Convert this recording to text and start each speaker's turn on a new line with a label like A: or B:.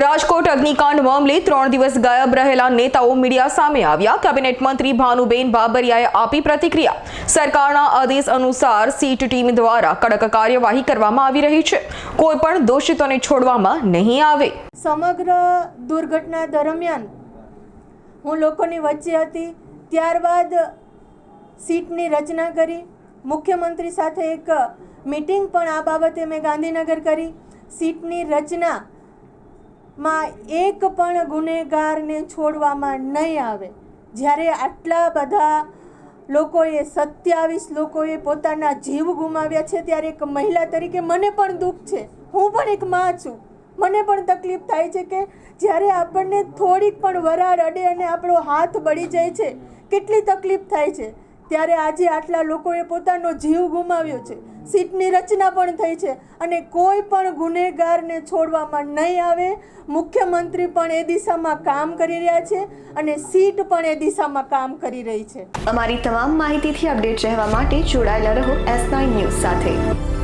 A: રાજકોટ અગ્નિકાંડ મામલે ત્રણ દિવસ ગાયબ રહેલા નેતાઓ મીડિયા સામે આવ્યા. કેબિનેટ મંત્રી ભાનુબેન બાબરિયાએ આપી પ્રતિક્રિયા. સરકારના આદેશ અનુસાર સીટ ટીમ દ્વારા કડક કાર્યવાહી કરવામાં આવી રહી છે. કોઈ પણ દોષિતોને છોડવામાં નહીં આવે.
B: સમગ્ર દુર્ઘટના દરમિયાન હું લોકોની વચ્ચે હતી. ત્યારબાદ સીટની રચના કરી. મુખ્યમંત્રી સાથે એક મિટિંગ પણ આ બાબતે મેં ગાંધીનગર કરી. સીટની રચના માં એક પણ ગુનેગારને છોડવામાં નહીં આવે. જ્યારે આટલા બધા લોકોએ સત્યાવીસ લોકોએ પોતાના જીવ ગુમાવ્યા છે, ત્યારે એક મહિલા તરીકે મને પણ દુઃખ છે. હું પણ એક માં છું. મને પણ તકલીફ થાય છે કે જ્યારે આપણને થોડીક પણ વરાળ અડે અને આપણો હાથ બળી જાય છે, કેટલી તકલીફ થાય છે. ત્યારે આજે આટલા લોકોએ પોતાનો જીવ ગુમાવ્યો છે. સીટની રચના પણ થઈ છે અને કોઈ પણ ગુનેગારને છોડવામાં નહીં આવે. મુખ્યમંત્રી પણ એ દિશામાં કામ કરી રહ્યા છે અને સીટ પણ એ દિશામાં કામ કરી રહી છે.
C: અમારી તમામ માહિતીથી અપડેટ રહેવા માટે જોડાયેલા રહો એસ નાઇન ન્યૂઝ સાથે.